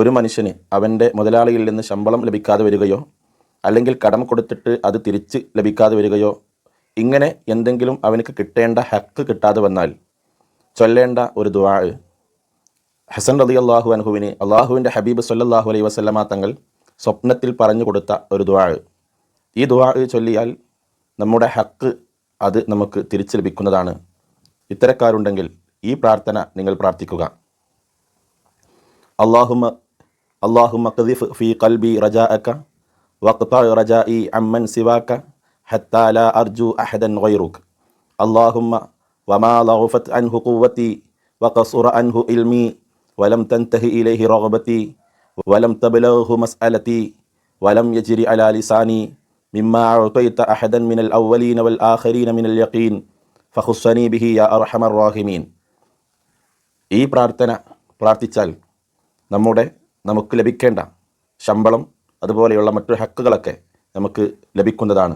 ഒരു മനുഷ്യന് അവന്റെ മുതലാളിയിൽ നിന്ന് ശമ്പളം ലഭിക്കാതെ വരികയോ അല്ലെങ്കിൽ കടം കൊടുത്തിട്ട് അത് തിരിച്ച് ലഭിക്കാതെ വരികയോ ഇങ്ങനെ എന്തെങ്കിലും അവനക്ക് കിട്ടേണ്ട ഹക്ക് കിട്ടാതെ വന്നാൽ ചൊല്ലേണ്ട ഒരു ദുവാ ഹസൻ റലി അള്ളാഹു അനഹുവിന് അള്ളാഹുവിന്റെ ഹബീബ് സല്ലാഹു അലൈ വസല്ലമ തങ്ങൾ സ്വപ്നത്തിൽ പറഞ്ഞു കൊടുത്ത ഒരു ദുവാ ഈ ദുവാ ചൊല്ലിയാൽ നമ്മുടെ ഹക്ക് അത് നമുക്ക് തിരിച്ചു ലഭിക്കുന്നതാണ്. ഇത്തരക്കാരുണ്ടെങ്കിൽ ഈ പ്രാർത്ഥന നിങ്ങൾ പ്രാർത്ഥിക്കുക. അള്ളാഹുമ അള്ളാഹുമ ഖദിഫ് ഫി ഖൽബി റജാഅക വഖ്ത റജാഇ അമ്മൻ സിവാക ഹത്താ ലാ അർജു അഹദൻ ഗൈറുക اللهم وما ضعفت عنه قوتي وقصر عنه علمي ولم تنتهي إليه رغبتي ولم تبلغه مسألتي ولم يجري على لساني مما أعطيت أحدا من الأولين والآخرين من اليقين فخصني به يا أرحم الراحمين ഈ പ്രാർത്ഥന പ്രാർത്ഥിച്ചാൽ നമ്മുടെ നമുക്ക് ലഭിക്കേണ്ട ശമ്പളം അതുപോലെയുള്ള മറ്റു ഹക്കുകളൊക്കെ നമുക്ക് ലഭിക്കുന്നതാണ്.